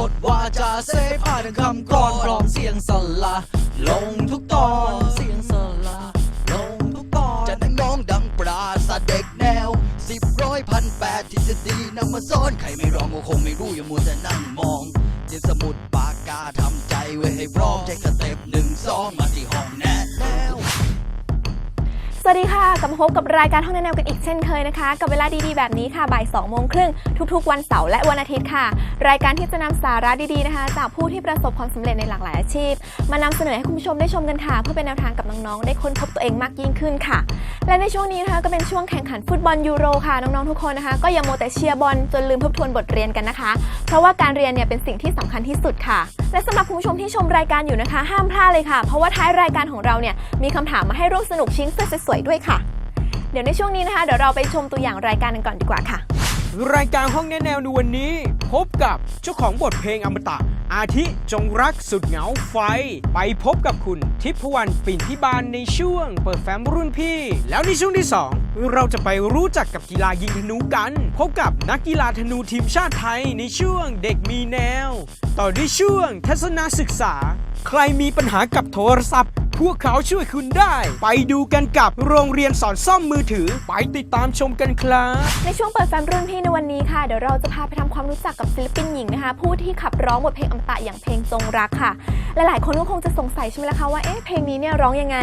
บทวาจาเสพาถึงคำกรอนพร้อมเสียงสละลงทุกตอนเสียงสละลงทุกตอนจะนั่งน้องดังปราศาสตร์เด็กแนวสิบร้อยพันแปดที่จะดีนำมาซ้อนใครไม่ร้องก็คงไม่รู้อย่ามัวแต่นั่งมองเจ็บสมุดปากกาทำใจไว้ให้พร้อมใช้สเต็ปหนึ่งสองมาที่ห้องแนะแน สวัสดีค่ะ กลับมาพบกับรายการห้องแนะแนวกันอีกเช่นเคยนะคะ กับเวลาดีๆแบบนี้ค่ะบ่าย2โมงครึ่งทุกๆ วันเสาร์และวันอาทิตย์ค่ะ รายการที่จะนำสาระดีๆนะคะ จากผู้ที่ประสบความสำเร็จในหลากหลายอาชีพ มานำเสนอให้คุณผู้ชมได้ชมกันค่ะ เพื่อเป็นแนวทางกับน้องๆได้ค้นพบตัวเองมากยิ่งขึ้นค่ะ และในช่วงนี้นะคะก็เป็นช่วงแข่งขันฟุตบอลยูโรค่ะน้องๆทุกคนนะคะ ก็อย่าโมแต่เชียร์บอลจนลืมทบทวนบทเรียนกันนะคะ เพราะว่าการเรียนเนี่ยเป็นสิ่งที่สำคัญที่สุดค่ะ และสำหรับคุณผู้ชมที่ชมรายการอยู่นะคะ ห้ามพลาดเลยค่ะ เพราะว่าท้ายรายการของเราเนี่ยมีคำถามมาให้ร่วมสนุกชิงเสื้อสวยด้วยค่ะ เดี๋ยวในช่วงนี้นะคะเดี๋ยวเราไปชมตัวอย่างรายการกันก่อนดีกว่าค่ะ รายการห้องแนะแนวในวันนี้ พบกับเจ้าของบทเพลงอมตะ อาทิจงรักสุดเหงาไฟ ไปพบกับคุณทิพวรรณปิ่นพิบาลในช่วง เปิดแฟ้มรุ่นพี่ แล้วในช่วงที่ 2 เราจะไปรู้จักกับกีฬายิงธนูกัน พบกับนักกีฬาธนูทีมชาติไทยในช่วงเด็กมีแนว ต่อด้วยช่วงทัศนศึกษา ใครมีปัญหากับโทรศัพท์ พวกเขาช่วยคุณได้ ไปดูกันกับโรงเรียนสอนซ่อมมือถือ ไปติดตามชมกันครับ ในช่วงเปิดแฟมรุ่นพี่ในวันนี้ค่ะ เดี๋ยวเราจะพาไปทำความรู้จักกับศิลปินหญิงนะคะ ผู้ที่ขับร้องบทเพลงอมตะอย่างเพลงจงรักค่ะ หลายๆ คนก็คงจะสงสัยใช่ไหมล่ะคะว่าเอ๊ะเพลงนี้เนี่ยร้องยังไง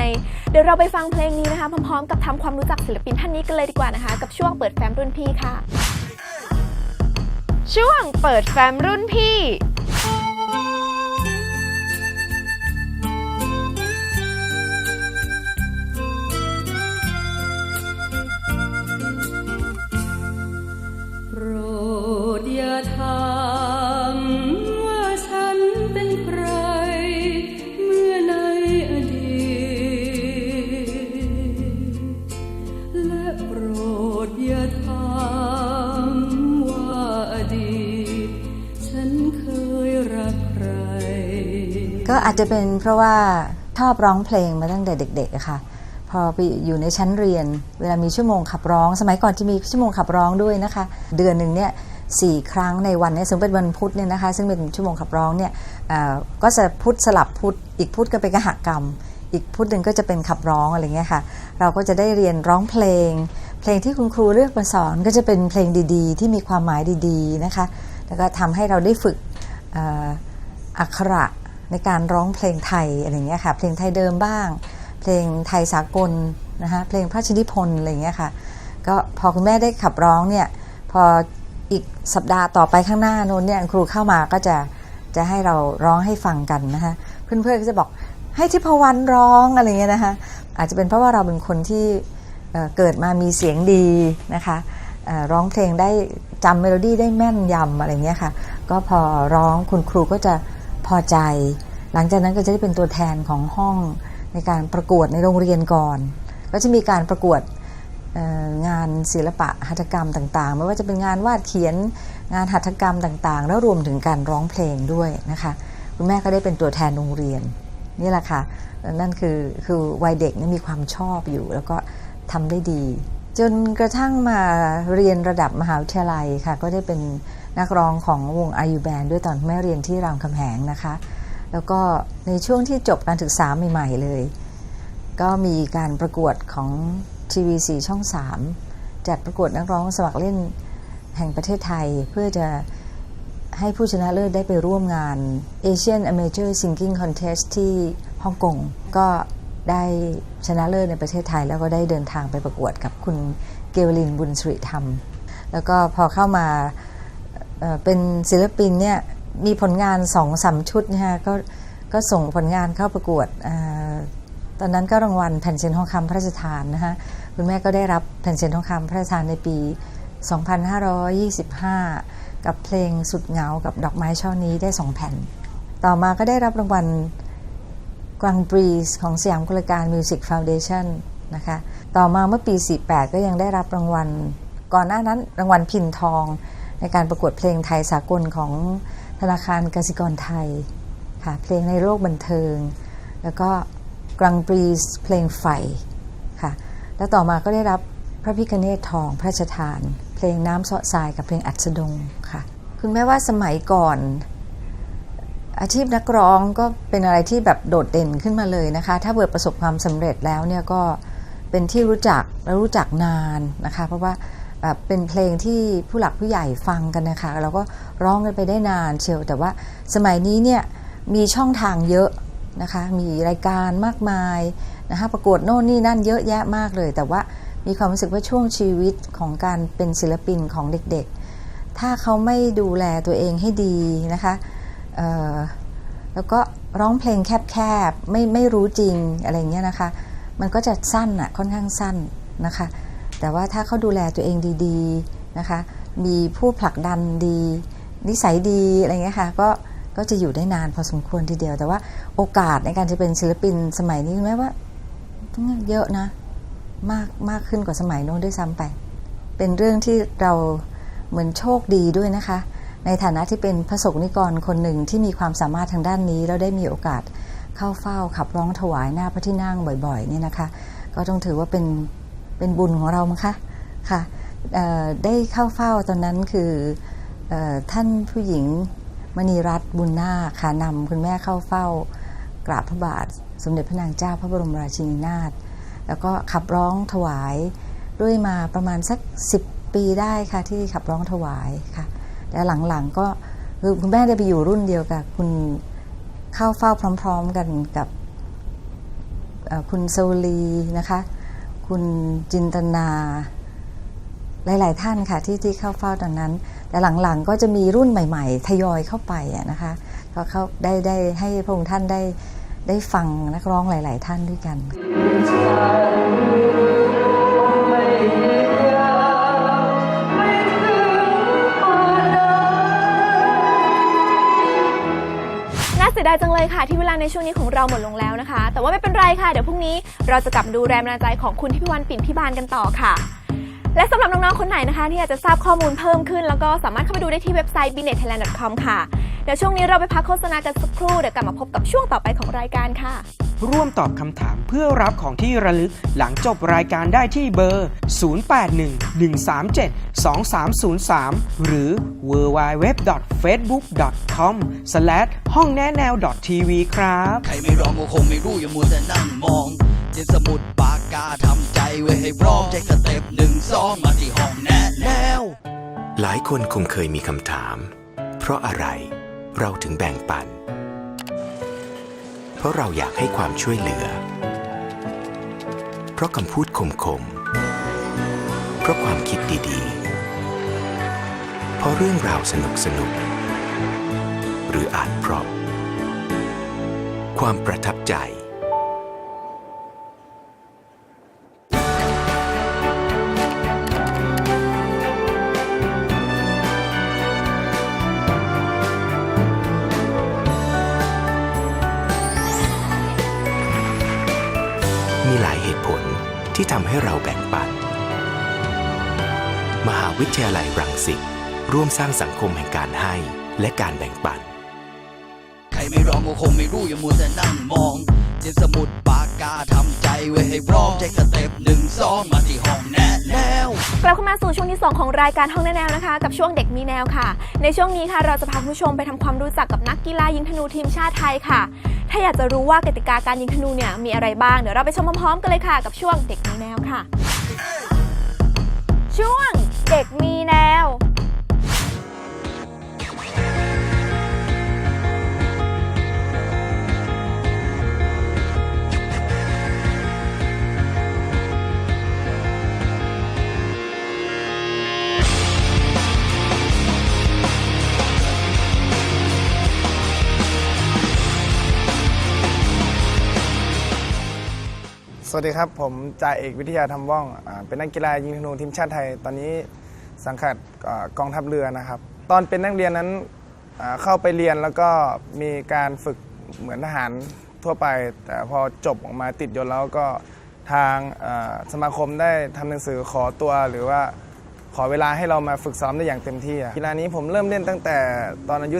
เดี๋ยวเราไปฟังเพลงนี้นะคะพร้อมๆ กับทำความรู้จักศิลปินท่านนี้กันเลยดีกว่านะคะ กับช่วงเปิดแฟมรุ่นพี่ค่ะ ช่วงเปิดแฟมรุ่นพี่ ก็อาจจะเป็นเพราะว่าชอบร้องเพลงมาตั้งแต่เด็กๆค่ะ พอไปอยู่ในชั้นเรียน เวลามีชั่วโมงขับร้อง สมัยก่อนจะมีชั่วโมงขับร้องด้วยนะคะ เดือนหนึ่งเนี่ยสี่ครั้งในวันเนี้ซึ่งเป็นวันพุธเนี่ยนะคะ ซึ่งเป็นชั่วโมงขับร้องเนี่ยก็จะพุธสลับพุธอีกพุธก็เป็นกหกรรม อีกพุธหนึ่งก็จะเป็นขับร้องอะไรเงี้ยค่ะ เราก็จะได้เรียนร้องเพลง เพลงที่คุณครูเลือกมาสอนก็จะเป็นเพลงดีๆ ที่มีความหมายดีๆนะคะ แล้วก็ทำให้เราได้ฝึกอักขระ ในการร้องเพลงไทยอะไรเงี้ยค่ะ เพลงไทยเดิมบ้าง เพลงไทยสากลนะคะเพลงพระราชนิพนธ์อะไรเงี้ยค่ะก็พอคุณแม่ได้ขับร้องเนี่ยพออีกสัปดาห์ต่อไปข้างหน้าโน้นเนี่ยครูเข้ามาก็จะจะให้เราร้องให้ฟังกันนะคะเพื่อนๆก็จะบอกให้ทิพวรรณร้องอะไรเงี้ยนะคะอาจจะเป็นเพราะว่าเราเป็นคนที่เเกิดมามีเสียงดีนะคะร้องเพลงได้จำเมโลดี้ได้แม่นยำอะไรเงี้ยค่ะก็พอร้องคุณครูก็จะ พอใจ หลังจากนั้นก็จะได้เป็นตัวแทนของห้องในการประกวดในโรงเรียนก่อน ก็จะมีการประกวดงานศิลปะหัตถกรรมต่างๆ ไม่ว่าจะเป็นงานวาดเขียนงานหัตถกรรมต่างๆ แล้วรวมถึงการร้องเพลงด้วยนะคะคุณแม่ก็ได้เป็นตัวแทนโรงเรียนนี่แหละค่ะนั่นคือคือวัยเด็กนี่มีความชอบอยู่ แล้วก็ทำได้ดี จนกระทั่งมาเรียนระดับมหาวิทยาลัยค่ะก็ได้เป็น นักร้องของวงอายุแบนด้วยตอนแม่เรียนที่รามคำแหงนะคะ แล้วก็ในช่วงที่จบการศึกษาใหม่ ๆ เลย ก็มีการประกวดของทีวีสีช่อง 3 จัดประกวดนักร้องสมัครเล่นแห่งประเทศไทยเพื่อจะให้ผู้ชนะเลิศได้ไปร่วมงาน Asian Amateur Singing Contest ที่ฮ่องกงก็ได้ชนะเลิศในประเทศไทย แล้วก็ได้เดินทางไปประกวดกับคุณเกวลินบุญสุริธรรม แล้วก็พอเข้ามา เป็นศิลปินเนี่ยมีผลงานสองสามชุดนะคะก็ก็ส่งผลงานเข้าประกวดอตอนนั้นก็รางวัลแผ่นเซ็นทองคำพระราชทานนะคะคุณแม่ก็ได้รับแผ่นเซ็นทองคำพระราชทานในปี 2525 กับเพลงสุดเหงากับดอกไม้ช่อนี้ได้สองแผ่น ต่อมาก็ได้รับรางวัลกวางบรีสของสยามกุลการมิวสิกฟาวเดชั่นนะคะต่อมาเมื่อปี 48 ก็ยังได้รับรางวัล ก่อนหน้านั้นรางวัลพินทอง ในการประกวดเพลงไทยสากลของธนาคารกสิกรไทยค่ะเพลงในโลกบันเทิง แล้วก็กรังบรีสเพลงไฟค่ะแล้วต่อมาก็ได้รับพระพิคเนตทองพระราชทาน เพลงน้ำเสาะทรายกับเพลงอัศดงค่ะคุณแม่ว่าสมัยก่อน อาชีพนักร้องก็เป็นอะไรที่แบบโดดเด่นขึ้นมาเลยนะคะ ถ้าเกิดประสบความสำเร็จแล้วเนี่ยก็เป็นที่รู้จักและรู้จักนานนะคะ เพราะว่า แบบเป็นเพลงที่ผู้หลักผู้ใหญ่ฟังกันนะคะ เราก็ร้องกันไปได้นานเชียวแต่ว่าสมัยนี้เนี่ยมีช่องทางเยอะนะคะ มีรายการมากมายนะคะประกวดโน่นนี่นั่นเยอะแยะมากเลย แต่ว่ามีความรู้สึกว่าช่วงชีวิตของการเป็นศิลปินของเด็กๆ ถ้าเขาไม่ดูแลตัวเองให้ดีนะคะแล้วก็ร้องเพลงแคบๆไม่ไม่รู้จริงอะไรเงี้ยนะคะ มันก็จะสั้นอะค่อนข้างสั้นนะคะ แต่ว่าถ้าเขาดูแลตัวเองดีๆนะคะ มีผู้ผลักดันดี นิสัยดีอะไรเงี้ยค่ะก็ก็จะอยู่ได้นานพอสมควรทีเดียว แต่ว่าโอกาสในการจะเป็นศิลปินสมัยนี้แม้ว่าเยอะนะมากมากขึ้นกว่าสมัยโน้นด้วยซ้ำไป เป็นเรื่องที่เราเหมือนโชคดีด้วยนะคะ ในฐานะที่เป็นพระสงฆ์นิกรคนหนึ่งที่มีความสามารถทางด้านนี้ แล้วได้มีโอกาสเข้าเฝ้าขับร้องถวายหน้าพระที่นั่งบ่อยๆเนี่ยนะคะ ก็ต้องถือว่าเป็น เป็นบุญของเรามั้งคะค่ะได้เข้าเฝ้าตอนนั้นคืออท่านผู้หญิงมณีรัตน์บุญนาคค่ะนำคุณแม่เข้าเฝ้ากราบพระบาท สมเด็จพระนางเจ้าพระบรมราชินีนาถแล้วก็ขับร้องถวายด้วยมาประมาณสัก 10 ปีได้ค่ะที่ขับร้องถวายค่ะแต่หลังๆก็คือคุณแม่ได้ไปอยู่รุ่นเดียวกับคุณเข้าเฝ้าพร้อม ๆกันกับคุณโซลีนะคะ คุณจินตนาหลาย ๆ ท่านค่ะที่ที่เข้าเฝ้าตอนนั้น แต่หลัง ๆ ก็จะมีรุ่นใหม่ ๆ ทยอยเข้าไปนะคะก็เขาได้ได้ให้พระองค์ท่านได้ได้ฟังนักร้องหลาย ๆ ท่านด้วยกัน ดายจังเลยค่ะ ที่เวลาในช่วงนี้ของเราหมดลงแล้วนะคะ แต่ว่าไม่เป็นไรค่ะ เดี๋ยวพรุ่งนี้เราจะกลับดูแรงบันดาลใจของคุณทิพิวันปิ่นพิบาลกันต่อค่ะ และสำหรับน้องๆคนไหนนะคะ ที่อยากจะทราบข้อมูลเพิ่มขึ้น แล้วก็สามารถเข้าไปดูได้ที่เว็บไซต์ binetthailand.com ค่ะ เดี๋ยวช่วงนี้เราไปพักโฆษณากันสักครู่เดี๋ยวกลับมาพบกับช่วงต่อไปของรายการค่ะ ร่วมตอบคำถามเพื่อรับของที่ระลึกหลังจบรายการได้ที่เบอร์ 0811372303 หรือ www.facebook.com ห้องแนะแนว .tv ครับ ใครไม่ร้องก็คงไม่รู้อย่ามัวแต่นั่งมองเจนสมุดปากกาทำใจไว้ให้พร้อมเช็คสเต็ปหนึ่งสองมาที่ห้องแนะแนว หลายคนคงเคยมีคำถาม เพราะอะไรเราถึงแบ่งปัน เพราะเราอยากให้ความช่วยเหลือ เพราะคำพูดคมคมเพราะความคิดดีๆ เพราะเรื่องราวสนุกสนุก หรืออาจเพราะ ความประทับใจ ให้เราแบ่งปัน มหาวิทยาลัยรังสิตร่วมสร้างสังคมแห่งการให้และการแบ่งปัน ใครไม่ร้องก็คงไม่รู้อย่ามัวแต่นั่งมองเจนสมุด กกาทำใจไว้ให้พร้อมเช็คสเต็ปหนึ่งสองมาที่ห้องแนะแนวกลับเข้ามาสู่ช่วงที่ 2 ของรายการห้องแนแนวนะคะ กับช่วงเด็กมีแนวค่ะ ในช่วงนี้ค่ะเราจะพาคุณผู้ชมไปทำความรู้จักกับนักกีฬายิงธนูทีมชาติไทยค่ะ ถ้าอยากจะรู้ว่ากติกาการยิงธนูเนี่ยมีอะไรบ้างเดี๋ยวเราไปชมพร้อมๆกันเลยค่ะ กับช่วงเด็กมีแนวค่ะ ช่วงเด็กมีแนว สวัสดีครับ ผมจ่าเอกวิทยาธรรมว่องอเป็นนักกีฬายิงธนูทีมชาติไทย ตอนนี้สังกัดกองทัพเรือนะครับ ตอนเป็นนักเรียนนั้นเข้าไปเรียนแล้วก็มีการฝึกเหมือนทหารทั่วไป แต่พอจบออกมาติดยศแล้วก็ทางสมาคมได้ทำหนังสือขอตัวหรือว่า ขอเวลาให้เรามาฝึกซ้อมได้อย่างเต็มที่กีฬานี้ผมเริ่มเล่นตั้งแต่ตอนอายุ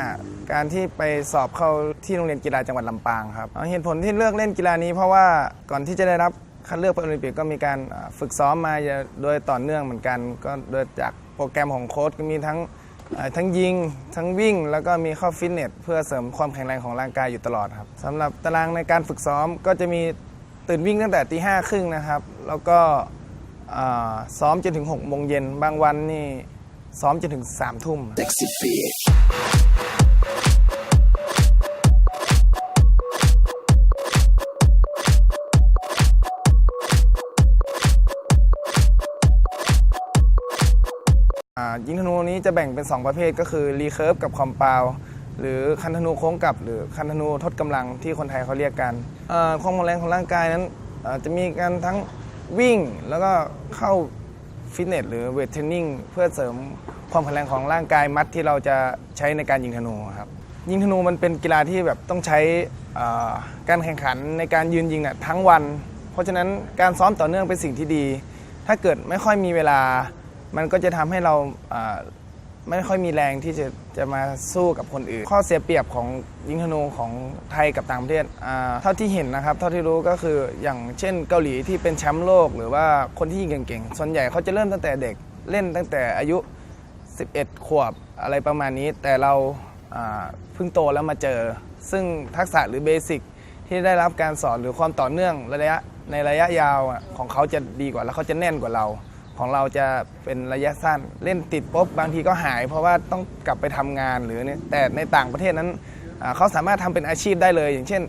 15 การที่ไปสอบเข้าที่โรงเรียนกีฬาจังหวัดลำปางครับเหตุผลที่เลือกเล่นกีฬานี้เพราะว่าก่อนที่จะได้รับคัดเลือกไปโอลิมปิกก็มีการฝึกซ้อมมาโดยต่อเนื่องเหมือนกัน ก็โดยจากโปรแกรมของโค้ชก็มีทั้งทั้งยิง ทั้งวิ่ง แล้วก็มีเข้าฟิตเนสเพื่อเสริมความแข็งแรงของร่างกายอยู่ตลอดครับสำหรับตารางในการฝึกซ้อมก็จะมีตื่นวิ่งตั้งแต่ตีห้าครึ่งนะครับ แล้วก็ ซ้อมจนถึง6โมงเย็นบางวันนี่ซ้อมจนถึง3ทุ่มยิงธนูนี้จะแบ่งเป็น 2 ประเภทก็คือรีเคิร์ฟกับคอมเปาวหรือคันธนูโค้งกลับ หรือคันธนูทดกำลังที่คนไทยเขาเรียกกันความแรงของร่างกายนั้นจะมีการทั้ง วิ่งแล้วก็เข้าฟิตเนสหรือเวทเทรนนิ่งเพื่อเสริมความแข็งแรงของร่างกายมัดที่เราจะใช้ในการยิงธนูครับยิงธนูมันเป็นกีฬาที่แบบต้องใช้การแข่งขันในการยืนยิงน่ะทั้งวัน เพราะฉะนั้นการซ้อมต่อเนื่องเป็นสิ่งที่ดี ถ้าเกิดไม่ค่อยมีเวลา มันก็จะทำให้เราอ่า ไม่ค่อยมีแรงที่จะจะมาสู้กับคนอื่น ข้อเสียเปรียบของยิงธนูของไทยกับต่างประเทศเท่าที่เห็นนะครับ เท่าที่รู้ก็คืออย่างเช่นเกาหลีที่เป็นแชมป์โลก หรือว่าคนที่ยิงเก่งๆ ส่วนใหญ่เขาจะเริ่มตั้งแต่เด็กเล่นตั้งแต่อายุ 11 ขวบอะไรประมาณนี้ แต่เราเพิ่งโตแล้วมาเจอ ซึ่งทักษะหรือเบสิกที่ได้รับการสอนหรือความต่อเนื่องระยะในระยะยาวของเขาจะดีกว่าแล้วเขาจะแน่นกว่าเรา ของเราจะเป็นระยะสั้น เล่นติดปุ๊บบางทีก็หาย เพราะว่าต้องกลับไปทำงานหรือเนี่ยแต่ในต่างประเทศนั้นเขาสามารถทำเป็นอาชีพได้เลย อย่างเช่น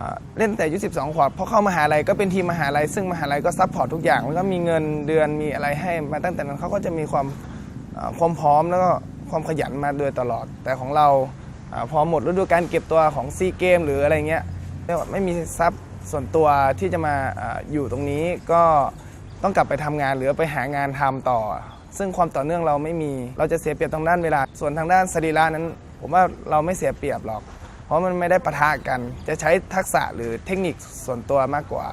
อ่าเล่นแต่อายุ12 ขวบพอเข้ามหาลัยก็เป็นทีมมหาลัย ซึ่งมหาลัยก็ซัพพอร์ตทุกอย่างแล้วก็มีเงินเดือนมีอะไรให้มาตั้งแต่นั้นเขาก็จะมีความความพร้อมแล้วก็ความขยันมาโดยตลอด แต่ของเราอพอหมดฤดูการเก็บตัวของซีเกมหรืออะไรเงี้ยไม่มีทรัพย์ส่วนตัวที่จะมาอาอยู่ตรงนี้ก็ ต้องกลับไปทำงานหรือไปหางานทำต่อ ซึ่งความต่อเนื่องเราไม่มี เราจะเสียเปรียบทางด้านเวลา ส่วนทางด้านสรีระนั้น ผมว่าเราไม่เสียเปรียบหรอก เพราะมันไม่ได้ปะทะกัน จะใช้ทักษะหรือเทคนิคส่วนตัวมากกว่า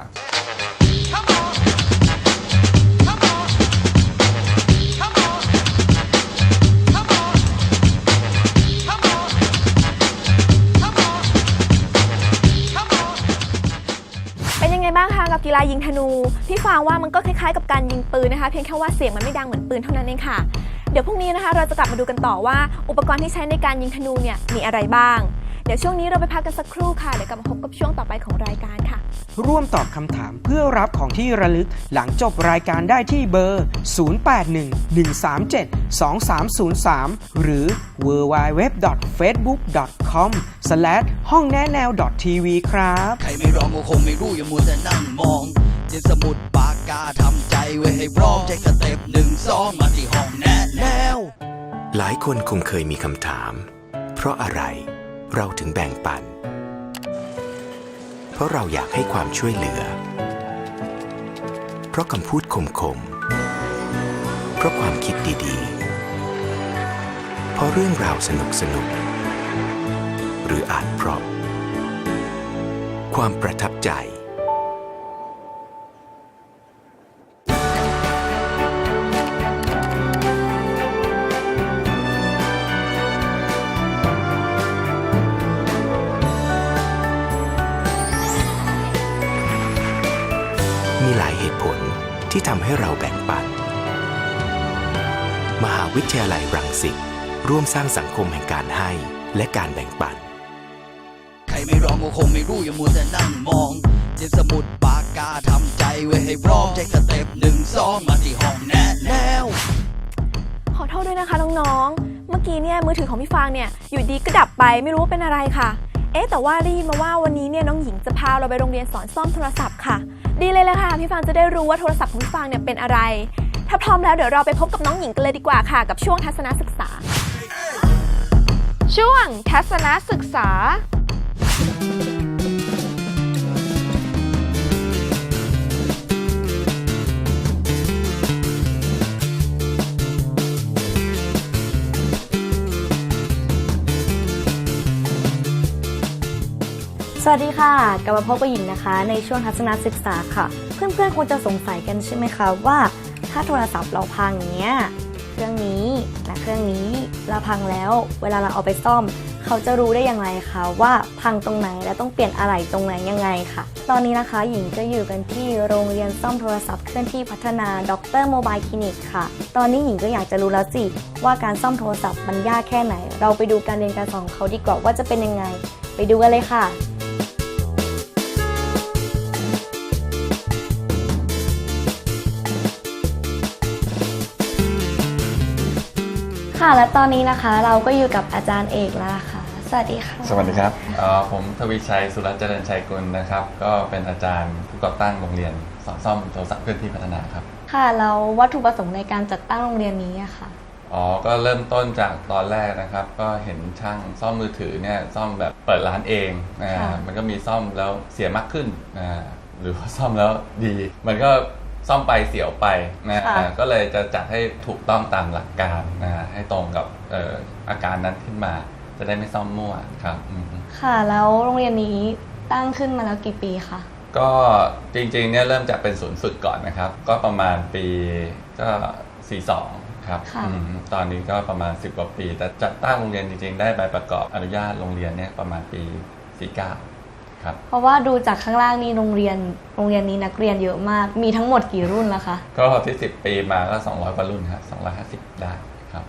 กับกีฬายิงธนู พี่ฟางว่ามันก็คล้ายๆ กับการยิงปืนนะคะ เพียงแค่ว่าเสียงมันไม่ดังเหมือนปืนเท่านั้นเองค่ะ ดี๋ยวพรุ่งนี้นะคะเราจะกลับมาดูกันต่อว่า อุปกรณ์ที่ใช้ในการยิงธนูเนี่ยมีอะไรบ้าง เดี๋ยวช่วงนี้เราไปพักกันสักครู่ค่ะ เดี๋ยวกลับมาพบกับช่วงต่อไปของรายการค่ะ ร่วมตอบคำถามเพื่อรับของที่ระลึกหลังจบรายการได้ที่เบอร์ 0811372303 หรือ www.facebook.com ห้องแนะแนว .tv ครับ ใครไม่ร้องก็คงไม่รู้อย่ามัวแต่นั่งมอง เขียนสมุดปากกาทำใจไว้ให้พร้อมใช้สเต็ปหนึ่งสองมาที่ห้องแนะแนว หลายคนคงเคยมีคำถาม เพราะอะไรเราถึงแบ่งปัน เพราะเราอยากให้ความช่วยเหลือ เพราะคำพูดคมๆ เพราะความคิดดีๆ เพราะเรื่องราวสนุกๆหรืออาจเพราะ ความประทับใจ วิทยาลัยรังสิตร่วมสร้างสังคมแห่งการให้และการแบ่งปัน ใครไม่ร้องก็คงไม่รู้อย่ามัวแต่นั่งมองเขียนสมุดปากกาทำใจไว้ให้พร้อมใช้สเต็ปหนึ่งสองมาที่ห้องแนะแนวขอโทษด้วยนะคะน้องๆ เมื่อกี้เนี่ยมือถือของพี่ฟางเนี่ยอยู่ดีก็ดับไปไม่รู้ว่าเป็นอะไรค่ะ เอ๊ะแต่ว่าได้ยินมาว่าวันนี้เนี่ยน้องหญิงจะพาเราไปโรงเรียนสอนซ่อมโทรศัพท์ค่ะ ดีเลยละค่ะพี่ฟางจะได้รู้ว่าโทรศัพท์ของพี่ฟางเนี่ยเป็นอะไร ถ้าพร้อมแล้วเดี๋ยวเราไปพบกับน้องหญิงกันเลยดีกว่าค่ะ กับช่วงทัศนศึกษา ช่วงทัศนศึกษา สวัสดีค่ะ กลับมาพบกับหญิงนะคะ ในช่วงทัศนศึกษาค่ะ เพื่อนๆคงจะสงสัยกันใช่ไหมคะว่า ถ้าโทรศัพท์เราพังอย่างเงี้ย เครื่องนี้และเครื่องนี้เราพังแล้ว เวลาเราเอาไปซ่อม เขาจะรู้ได้อย่างไรคะว่าพังตรงไหนและต้องเปลี่ยนอะไหล่ตรงไหนยังไงค่ะ ตอนนี้นะคะหญิงจะอยู่กันที่โรงเรียนซ่อมโทรศัพท์เคลื่อนที่พัฒนาด็อกเตอร์โมบายคลินิกค่ะ ตอนนี้หญิงก็อยากจะรู้แล้วสิว่าการซ่อมโทรศัพท์มันยากแค่ไหน เราไปดูการเรียนการสอนเขาดีกว่าว่าจะเป็นยังไง ไปดูกันเลยค่ะ ค่ะ และตอนนี้นะคะเราก็อยู่กับอาจารย์เอกแล้วล่ะค่ะ สวัสดีค่ะ สวัสดีครับเอ่อผมทวีชัยสุรัตน์เจริญชัยกุลนะครับ ก็เป็นอาจารย์ผู้ก่อตั้งโรงเรียนสอนซ่อมโทรศัพท์เคลื่อนที่พัฒนาครับ ค่ะแล้ววัตถุประสงค์ในการจัดตั้งโรงเรียนนี้อะค่ะ อ๋อ ก็เริ่มต้นจากตอนแรกนะครับ ก็เห็นช่างซ่อมมือถือเนี่ยซ่อมแบบเปิดร้านเองนะค่ะ มันก็มีซ่อมแล้วเสียมากขึ้นนะหรือว่าซ่อมแล้วดี มันก็ ซ่อมไปเสียวไปนะก็เลยจะจัดให้ถูกต้องตามหลักการนะให้ตรงกับเอ่ออาการนั้นขึ้นมา จะได้ไม่ซ่อมมั่วครับอืม ค่ะ แล้วโรงเรียนนี้ตั้งขึ้นมาแล้วกี่ปีคะก็จริงๆเนี่ยเริ่มจากเป็นศูนย์ฝึกก่อนนะครับ ก็ประมาณปีก็42ครับค่ะอืมตอนนี้ก็ประมาณ 10กว่าปี แต่จัดตั้งโรงเรียนจริงๆ ได้ใบประกอบอนุญาตโรงเรียนเนี่ยประมาณปี 49 ครับ เพราะว่าดูจากข้างล่างนี่โรงเรียนโรงเรียนนี้นักเรียนเยอะมาก มีทั้งหมดกี่รุ่นแล้วคะ ก็ที่ 10 ปีมาก็ 200กว่ารุ่นครับ 250 ได้ครับ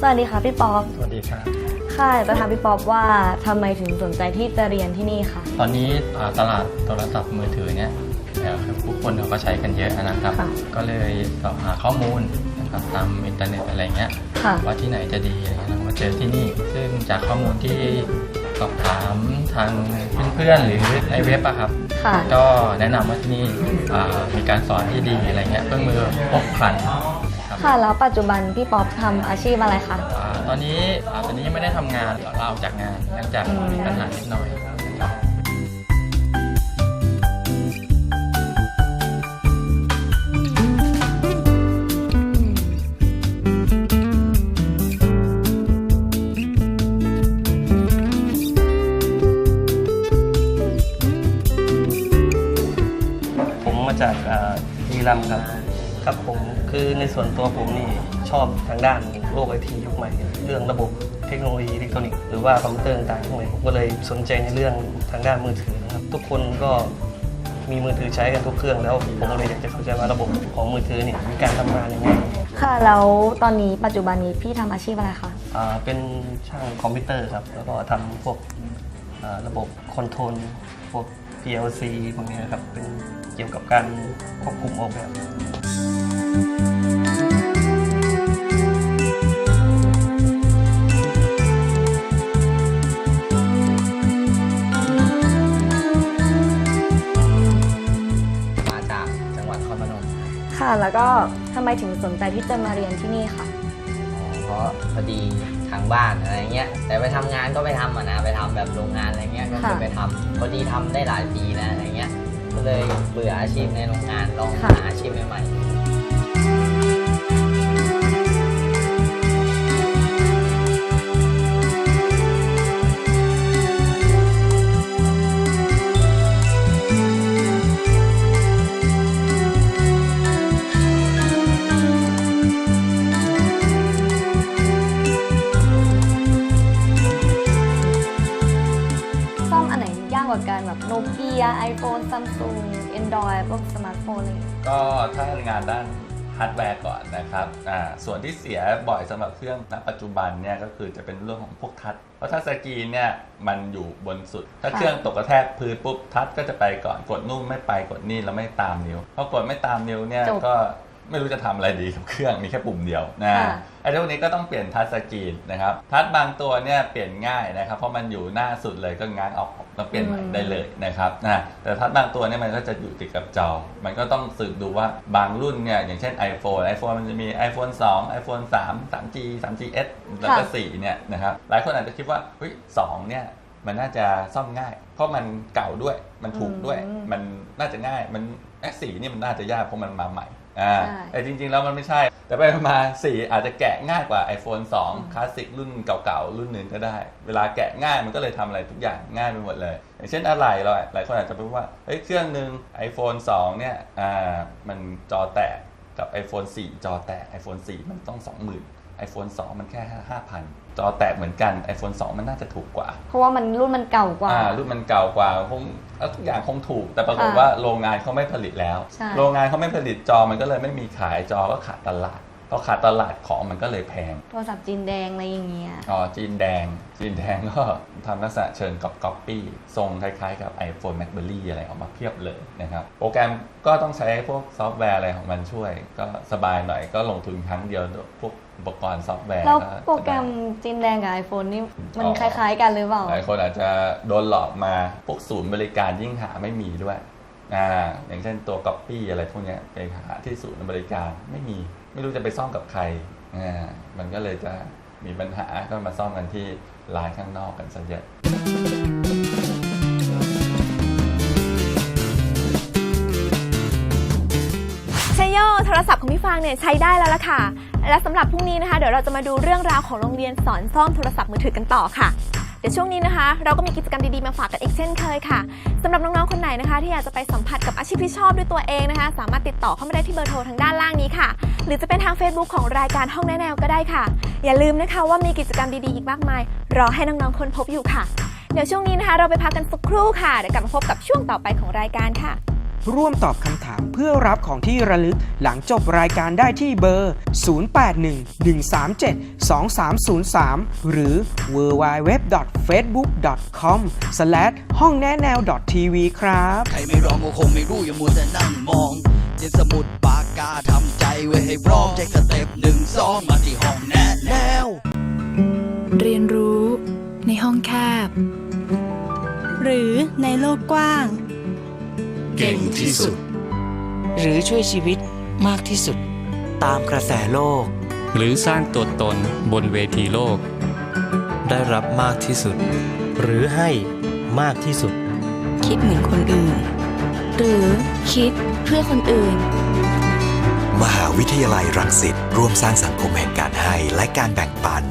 สวัสดีค่ะพี่ป๊อป สวัสดีครับ ค่ะอยากจะถามพี่ป๊อปว่าทำไมถึงสนใจที่จะเรียนที่นี่คะ ตอนนี้อ่าตลาดโทรศัพท์มือถือเนี่ยเอ่อผู้คนเขาก็ใช้กันเยอะนะครับ ค่ะ ก็เลยสอบหาข้อมูลนะครับตามอินเทอร์เน็ตอะไรเงี้ย ค่ะ ว่าที่ไหนจะดีอะไรเงี้ยเรามาเจอที่นี่ ซึ่งจากข้อมูลที่สอบถามทางเพื่อนๆหรือในเว็บอะครับ ค่ะ ก็แนะนำว่าที่นี่อ่ามีการสอนที่ดีอะไรเงี้ยเครื่องมือพกพันครับค่ะ แล้วปัจจุบันพี่ป๊อปทำอาชีพอะไรคะ อ่า ตอนนี้อ่าตอนนี้ยังไม่ได้ทำงานเราออกจากงานเนื่องจากมีปัญหานิดหน่อยนะครับผมมาจากอ่าบุรีรัมย์ครับ ครับผมคือในส่วนตัวผมนี่ชอบทางด้าน โลกไอทียุคใหม่ เรื่องระบบเทคโนโลยีอิเล็กทรอนิกส์หรือว่าคอมพิวเตอร์ต่างๆพวกนี้ผมก็เลยสนใจในเรื่องทางด้านมือถือนะครับ ทุกคนก็มีมือถือใช้กันทุกเครื่องแล้ว ผมก็เลยอยากจะเข้าใจว่าระบบของมือถือเนี่ยมีการทำงานยังไงค่ะแล้วตอนนี้ปัจจุบันนี้พี่ทำอาชีพอะไรคะอ่าเป็นช่างคอมพิวเตอร์ครับแล้วก็ทำพวกอ่าระบบคอนโทรลพวก PLC พวกนี้ครับเป็นเกี่ยวกับการควบคุมออกแบบมา แล้วก็ทำไมถึงสนใจที่จะมาเรียนที่นี่คะเพราะพอดีทางบ้านอะไรเงี้ย แต่ไปทำงานก็ไปทำอะนะ ไปทำแบบโรงงานอะไรเงี้ย ก็คือค่ะไปทำพอดีทำได้หลายปีแล้วอะไรเงี้ย ก็เลยเบื่ออาชีพในโรงงานลองค่ะหาอาชีพใหม่ๆ ฮาร์ดแวร์ก่อนนะครับอ่าส่วนที่เสียบ่อยสำหรับเครื่องณปัจจุบันเนี่ยก็คือจะเป็นเรื่องของพวกทัชเพราะถ้าสกรีนเนี่ยมันอยู่บนสุด ถ้าค่ะเครื่องตกกระแทกพื้นปุ๊บทัชก็จะไปก่อนกดนู่นไม่ไปกดนี่แล้วไม่ตามนิ้วพอกดไม่ตามนิ้วเนี่ยจบก็ ไม่รู้จะทำอะไรดีกับเครื่องมีแค่ปุ่มเดียวนะค่ะไอ้พวกนี้ก็ต้องเปลี่ยนทัชสกรีนนะครับ ทัชบางตัวเนี่ยเปลี่ยนง่ายนะครับ เพราะมันอยู่หน้าสุดเลยก็ง้างออกแล้วเปลี่ยนใหม่ได้เลยนะครับนะแต่ทัชบางตัวเนี่ยมันก็จะอยู่ติดกับจอ มันก็ต้องสืบดูว่าบางรุ่นเนี่ยอย่างเช่น iPhone iPhone มันจะมี iPhone 2 iPhone 3 3G 3GS แล้วก็ค่ะ4เนี่ยนะครับหลายคนอาจจะคิดว่าเฮ้ย2เนี่ยมันน่าจะซ่อมง่าย เพราะมันเก่าด้วยมันถูกด้วยอืมมันน่าจะง่ายมันแอสี่นี่มันน่าจะยากเพราะมันมาใหม่ อ่าใช่ แต่จริงๆ แล้วมันไม่ใช่ แต่ไปมาสี่อาจจะแกะง่ายกว่า iPhone 2 คลาสสิกรุ่นเก่าๆ รุ่นหนึ่งก็ได้ เวลาแกะง่ายมันก็เลยทำอะไรทุกอย่างง่ายไปหมดเลย อย่างเช่นอะไรเราหลายคนอาจจะพูดว่าเฮ้ยเครื่องหนึ่ง iPhone 2 เนี่ยอ่ามันจอแตกกับ iPhone 4 จอแตก iPhone 4 มันต้อง 20,000 iPhone 2 มันแค่ 5,000 จอแตกเหมือนกัน iPhone 2 มันน่าจะถูกกว่า เพราะว่ามันรุ่นมันเก่ากว่า อ่า รุ่นมันเก่ากว่าคงเอาทุกอย่างคงถูก แต่ปรากฏค่ะว่าโรงงานเขาไม่ผลิตแล้วใช่โรงงานเขาไม่ผลิตจอมันก็เลยไม่มีขายจอก็ขาดตลาดพอขาดตลาดของมันก็เลยแพง โทรศัพท์จีนแดงอะไรอย่างเงี้ย อ๋อ จีนแดง จีนแดงก็ทำลักษณะเชิญกับก๊อปปี้ทรงคล้ายๆกับ iPhone BlackBerry อะไรออกมาเพียบเลยนะครับ โปรแกรมก็ต้องใช้พวกซอฟต์แวร์อะไรของมันช่วย ก็สบายหน่อยก็ลงทุนครั้งเดียวพวก อุปกรณ์ซอฟต์แวร์แล้วก็โปรแกรมจีนแดงกับ iPhone นี่มันอ๋อคล้าย ๆ กันหรือเปล่า หลายคนอาจจะโดนหลอกมาพวกศูนย์บริการยิ่งหาไม่มีด้วยอ่าอย่างเช่นตัว Copy อะไรพวกเนี้ยไปหาที่ศูนย์บริการไม่มี ไม่รู้จะไปซ่อมกับใครอ่ามันก็เลยจะมีปัญหาก็มาซ่อมกันที่ร้านข้างนอกกันซะเยอะ โทรศัพท์ของพี่ฟางเนี่ยใช้ได้แล้วล่ะค่ะ และสำหรับพรุ่งนี้นะคะ เดี๋ยวเราจะมาดูเรื่องราวของโรงเรียนสอนซ่อมโทรศัพท์มือถือกันต่อค่ะ เดี๋ยวช่วงนี้นะคะ เราก็มีกิจกรรมดีๆมาฝากกันอีกเช่นเคยค่ะสำหรับน้องๆคนไหนนะคะ ที่อยากจะไปสัมผัสกับอาชีพที่ชอบด้วยตัวเองนะคะ สามารถติดต่อเข้ามาได้ที่เบอร์โทรทางด้านล่างนี้ค่ะ หรือจะเป็นทาง Facebook ของรายการห้องแนะแนวก็ได้ค่ะ อย่าลืมนะคะว่ามีกิจกรรมดีๆอีกมากมาย รอให้น้องๆคนพบอยู่ค่ะ เดี๋ยวช่วงนี้นะคะ เราไปพักกันสักครู่ค่ะเดี๋ยวกลับมาพบกับช่วงต่อไปของรายการค่ะ ร่วมตอบคำถามเพื่อรับของที่ระลึกหลังจบรายการได้ที่เบอร์ 0811372303 หรือ www.facebook.com ห้องแนะแนว .tv ครับ ใครไม่ร้องก็คงไม่รู้อย่ามัวแต่นั่งมองเจ็นสมุดปากกาทำใจไว้ให้พร้อมใช้สเต็ปหนึ่งสองมาที่ห้องแนะแนว เรียนรู้ในห้องแคบ หรือในโลกกว้าง เก่งที่สุด หรือช่วยชีวิตมากที่สุด ตามกระแสโลก หรือสร้างตัวตนบนเวทีโลก ได้รับมากที่สุด หรือให้มากที่สุด คิดเหมือนคนอื่น หรือคิดเพื่อคนอื่น มหาวิทยาลัยรังสิตร่วมสร้างสังคมแห่งการให้และการแบ่งปัน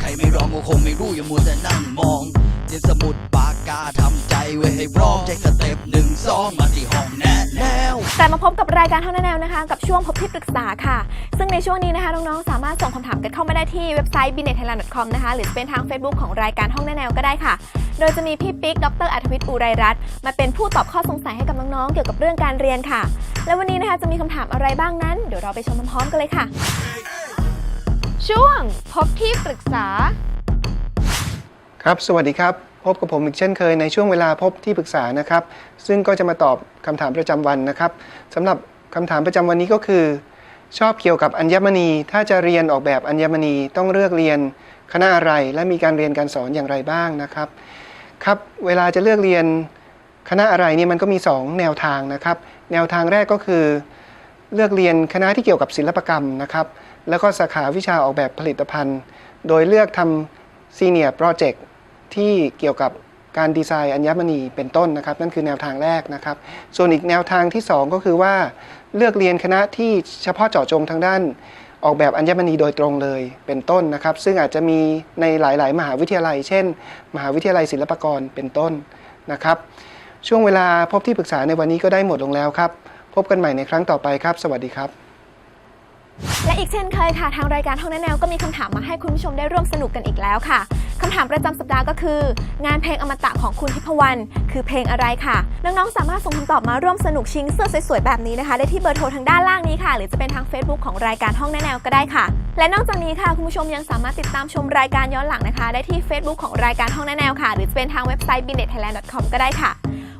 ใครไม่ร้องก็คงไม่รู้อย่ามัวแต่นั่งมองเจ็นสมุดปา กกาทำใจไว้ให้พร้อมใช้สเต็ปหนึ่งสองมาที่ห้องแนะแนวกลับมาพบกับรายการห้องแนะแนวนะคะ กับช่วงพบที่ปรึกษาค่ะ ซึ่งในช่วงนี้นะคะน้องๆสามารถส่งคำถามกันเข้ามาได้ที่เว็บไซต์ b i n e t h a i l a n d c o m นะคะหรือจะเป็นทาง Facebook ของรายการห้องแนะแนวก็ได้ค่ะ โดยจะมีพี่ปิ๊กดรอัธวิทย์อุไรรัตน์มาเป็นผู้ตอบข้อสงสัยให้กับน้องๆเกี่ยวกับเรื่องการเรียนค่ะ และวันนี้นะคะจะมีคำถามอะไรบ้างนั้นเดี๋ยวเราไปชมพร้อมๆกันเลยค่ะ ช่วงพบที่ปรึกษา ครับ สวัสดีครับ พบกับผมอีกเช่นเคยในช่วงเวลาพบที่ปรึกษานะครับ ซึ่งก็จะมาตอบคำถามประจำวันนะครับสำหรับคำถามประจำวันนี้ก็คือ ชอบเกี่ยวกับอัญมณี ถ้าจะเรียนออกแบบอัญมณีต้องเลือกเรียนคณะอะไร และมีการเรียนการสอนอย่างไรบ้างนะครับ ครับเวลาจะเลือกเรียนคณะอะไรเนี่ยมันก็มี 2 แนวทางนะครับ แนวทางแรกก็คือเลือกเรียนคณะที่เกี่ยวกับศิลปกรรมนะครับ แล้วก็สาขาวิชาออกแบบผลิตภัณฑ์ โดยเลือกทำซีเนียร์โปรเจกต์ ที่เกี่ยวกับการดีไซน์อัญมณีเป็นต้นนะครับ นั่นคือแนวทางแรกนะครับ ส่วนอีกแนวทางที่ 2 ก็คือว่าเลือกเรียนคณะที่เฉพาะเจาะจงทางด้านออกแบบอัญมณีโดยตรงเลยเป็นต้นนะครับ ซึ่งอาจจะมีในหลาย ๆ มหาวิทยาลัย เช่น มหาวิทยาลัยศิลปากรเป็นต้นนะครับ ช่วงเวลาพบที่ปรึกษาในวันนี้ก็ได้หมดลงแล้วครับ พบกันใหม่ในครั้งต่อไปครับ สวัสดีครับ และอีกเช่นเคยค่ะ ทางรายการห้องแนแนวก็มีคำถามมาให้คุณผู้ชมได้ร่วมสนุกกันอีกแล้วค่ะคำถามประจำสัปดาห์ก็คือ งานเพลงอมตะของคุณทิพวรรณคือเพลงอะไรค่ะ น้องๆ สามารถส่งคำตอบมาร่วมสนุกชิงเสื้อสวยๆ แบบนี้นะคะ ได้ที่เบอร์โทรทางด้านล่างนี้ค่ะ หรือจะเป็นทาง Facebook ของรายการห้องแนแนวก็ได้ค่ะ และนอกจากนี้ค่ะ คุณผู้ชมยังสามารถติดตามชมรายการย้อนหลังนะคะ ได้ที่ Facebook ของรายการห้องแนแนวค่ะ หรือจะเป็นทางเว็บไซต์ binetthailand c o m ก็ได้ค่ะ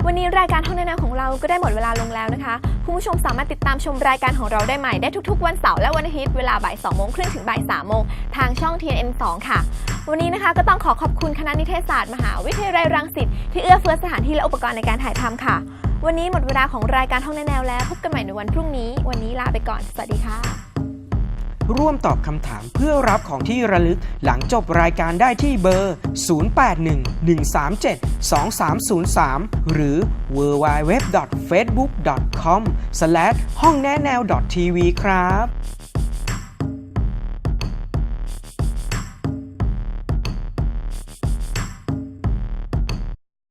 วันนี้รายการห้องแนะนวของเราก็ได้หมดเวลาลงแล้วนะคะคุณผู้ชมสามารถติดตามชมรายการของเราได้ใหม่ได้ทุกๆ วันเสาร์และวันอาทิตย์เวลาบ่าย2โมงครึ่งถึงบ่าย3โมงทางช่อง TNN 2ค่ะ วันนี้นะคะก็ต้องขอขอบคุณคณะนิเทศศาสตร์มหาวิทยาลัยรังสิตที่เอื้อเฟื้อสถานที่และอุปกรณ์ในการถ่ายทำค่ะ วันนี้หมดเวลาของรายการห้องแนะแนวแล้วพบกันใหม่ในวันพรุ่งนี้ วันนี้ลาไปก่อน สวัสดีค่ะ ร่วมตอบคำถามเพื่อรับของที่ระลึกหลังจบรายการได้ที่เบอร์ 0811372303 หรือ www.facebook.com ห้องแนะแนว .tv ครับ